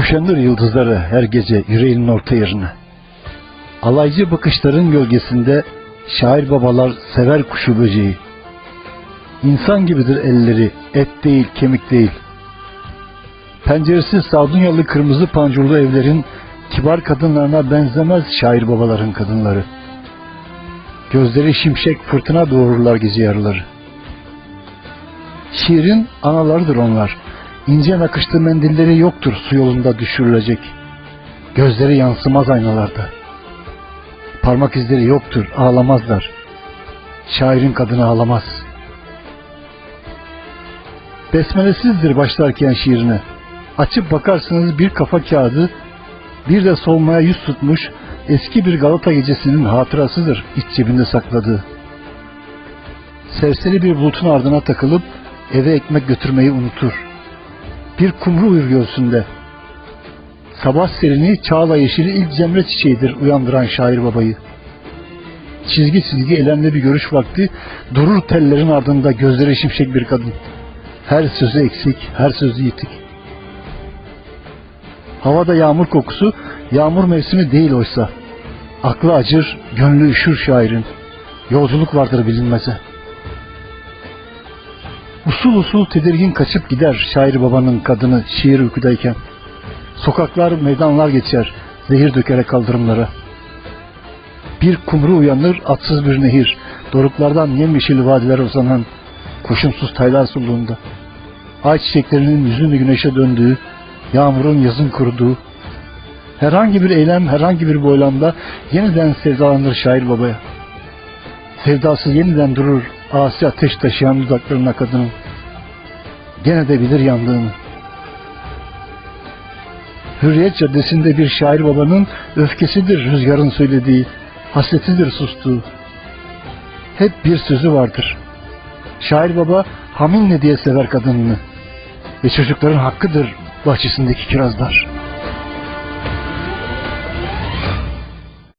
Kuşanır yıldızları her gece yüreğinin orta yerine. Alaycı bakışların gölgesinde şair babalar sever kuşu böceği. İnsan gibidir elleri, et değil, kemik değil. Penceresiz sardunyalı kırmızı pancurlu evlerin kibar kadınlarına benzemez şair babaların kadınları. Gözleri şimşek fırtına doğururlar gece yarıları. Şiirin analarıdır onlar. İnce nakışlı mendilleri yoktur su yolunda düşürülecek. Gözleri yansımaz aynalarda. Parmak izleri yoktur, ağlamazlar. Şairin kadını ağlamaz. Besmelesizdir başlarken şiirine. Açıp bakarsınız bir kafa kağıdı, bir de solmaya yüz tutmuş eski bir Galata gecesinin hatırasıdır iç cebinde sakladığı. Serseri bir bulutun ardına takılıp eve ekmek götürmeyi unutur. Bir kumru uyur göğsünde. Sabah serini çağla yeşili ilk cemre çiçeğidir uyandıran şair babayı. Çizgi çizgi elemli bir görüş vakti durur tellerin ardında gözleri şimşek bir kadın. Her sözü eksik, her sözü yitik. Havada yağmur kokusu, yağmur mevsimi değil oysa. Aklı acır, gönlü üşür şairin. Yolculuk vardır bilinmeze. Usul usul tedirgin kaçıp gider şair babanın kadını şiir uykudayken. Sokaklar, meydanlar geçer, zehir dökerek kaldırımlara. Bir kumru uyanır, atsız bir nehir, doruklardan yemyeşil vadiler uzanan, koşumsuz taylar suluğunda. Ay çiçeklerinin yüzünü güneşe döndüğü, yağmurun yazın kuruduğu, herhangi bir eylem, herhangi bir boylamda yeniden sevdalanır şair babaya. Sevdası yeniden durur, asi ateş taşıyan dudaklarına kadının. Gene de bilir yandığını. Hürriyet Caddesi'nde bir şair babanın öfkesidir rüzgarın söylediği, hasretidir sustuğu. Hep bir sözü vardır. Şair baba haminle diye sever kadınını ve çocukların hakkıdır bahçesindeki kirazlar.